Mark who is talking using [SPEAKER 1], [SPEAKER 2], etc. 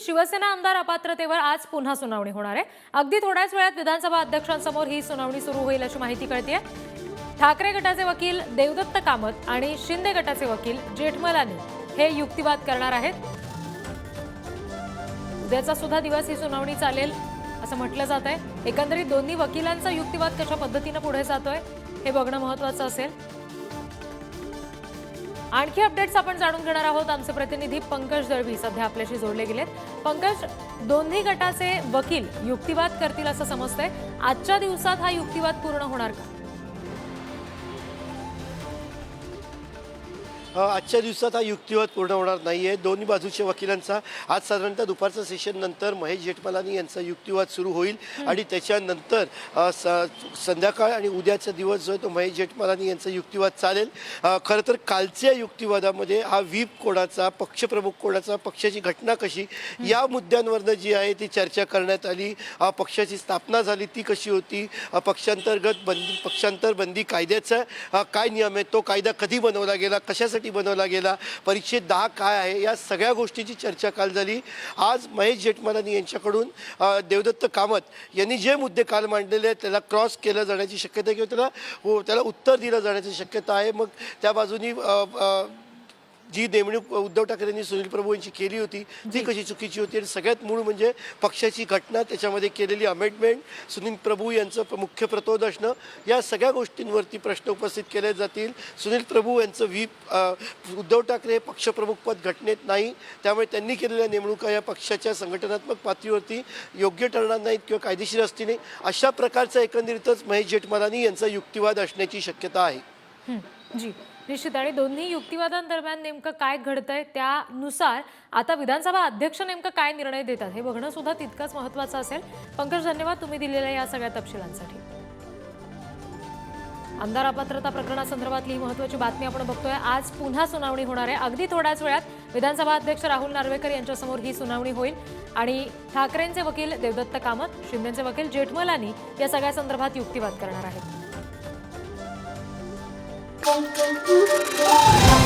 [SPEAKER 1] शिवसेना आमदार अपात्रतेवर आज पुन्हा सुनावणी होणार आहे. अगदी थोड्याच वेळात विधानसभा अध्यक्षांसमोर ही सुनावणी सुरू होईल अशी माहिती कळते ठाकरे गटाचे वकील देवदत्त कामत आणि शिंदे गटाचे वकील जेठमलानी हे युक्तिवाद करणार आहेत. उद्याचा सुद्धा दिवस ही सुनावणी चालेल असं म्हटलं जात आहे एकंदरीत दोन्ही वकिलांचा युक्तिवाद कशा पद्धतीनं पुढे जातोय हे बघणं महत्वाचं असेल. आणखी अपडेट्स आपण जाणून घेणार आहोत. आमचे प्रतिनिधी पंकज दळवी सध्या आपल्याशी जोडले गेलेत. पंकज दोन्ही गटाचे वकील युक्तिवाद करतील असं समजतंय. आजच्या दिवसात हा युक्तिवाद पूर्ण होणार का?
[SPEAKER 2] आजच्या दिवसात हा युक्तिवाद पूर्ण होणार नाही आहे दोन्ही बाजूच्या वकिलांचा आज साधारणतः दुपारच्या सेशन नंतर महेश जेठमलानी यांचा युक्तिवाद सुरू होईल आणि त्याच्यानंतर संध्याकाळ आणि उद्याचा दिवस जो आहे तो महेश जेठमलानी यांचा युक्तिवाद चालेल. खरं तर कालच्या युक्तिवादामध्ये हा व्हीप कोणाचा पक्षप्रमुख कोणाचा पक्षाची घटना कशी या मुद्द्यांवरनं जी आहे ती चर्चा करण्यात आली. पक्षाची स्थापना झाली ती कशी होती पक्षांतर्गत बंदी पक्षांतर बंदी कायद्याचा काय नियम आहे तो कायदा कधी बनवला गेला कशासाठी बनवला गेला परीक्षेत दहा काय आहे या सगळ्या गोष्टीची चर्चा काल झाली. आज महेश जेठमलानी यांच्याकडून देवदत्त कामत यांनी जे मुद्दे काल मांडलेले आहेत त्याला क्रॉस केलं जाण्याची शक्यता किंवा त्याला हो त्याला उत्तर दिलं जाण्याची शक्यता आहे. मग त्या बाजूनी जी नेमणूक उद्धव ठाकरे यांनी सुनील प्रभू यांची केली होती ती कशी चुकीची होती? आणि सगळ्यात मूळ म्हणजे पक्षाची घटना त्याच्यामध्ये केलेली अमेंडमेंट सुनील प्रभू यांचं मुख्य प्रतोद असणं या सगळ्या गोष्टींवरती प्रश्न उपस्थित केले जातील. सुनील प्रभू यांचं व्हीप अ, उद्धव ठाकरे हे पक्षप्रमुख पद घटनेत नाही. त्यामुळे त्यांनी केलेल्या नेमणुका या पक्षाच्या संघटनात्मक पातळीवरती योग्य ठरणार नाहीत किंवा कायदेशीर असतील. नाही अशा प्रकारचा एकंदरीतच महेश जेठमलानी यांचा युक्तिवाद असण्याची शक्यता आहे.
[SPEAKER 1] जी. निश्चित. आणि दोन्ही युक्तिवादांदरम्यान नेमकं काय घडतंय त्यानुसार आता विधानसभा अध्यक्ष नेमकं काय निर्णय देतात हे बघणं सुद्धा तितकंच महत्वाचं असेल. पंकज धन्यवाद. तुम्ही दिलेल्या या सगळ्या तपशिलांसाठी. आमदार अपात्रता प्रकरणासंदर्भातली ही महत्वाची बातमी आपण बघतोय. आज पुन्हा सुनावणी होणार आहे. अगदी थोड्याच वेळात विधानसभा अध्यक्ष राहुल नार्वेकर यांच्यासमोर ही सुनावणी होईल. आणि ठाकरेंचे वकील देवदत्त कामत शिंदेचे वकील जेठमलानी या सगळ्या संदर्भात युक्तिवाद करणार आहेत. bom, bom, bom.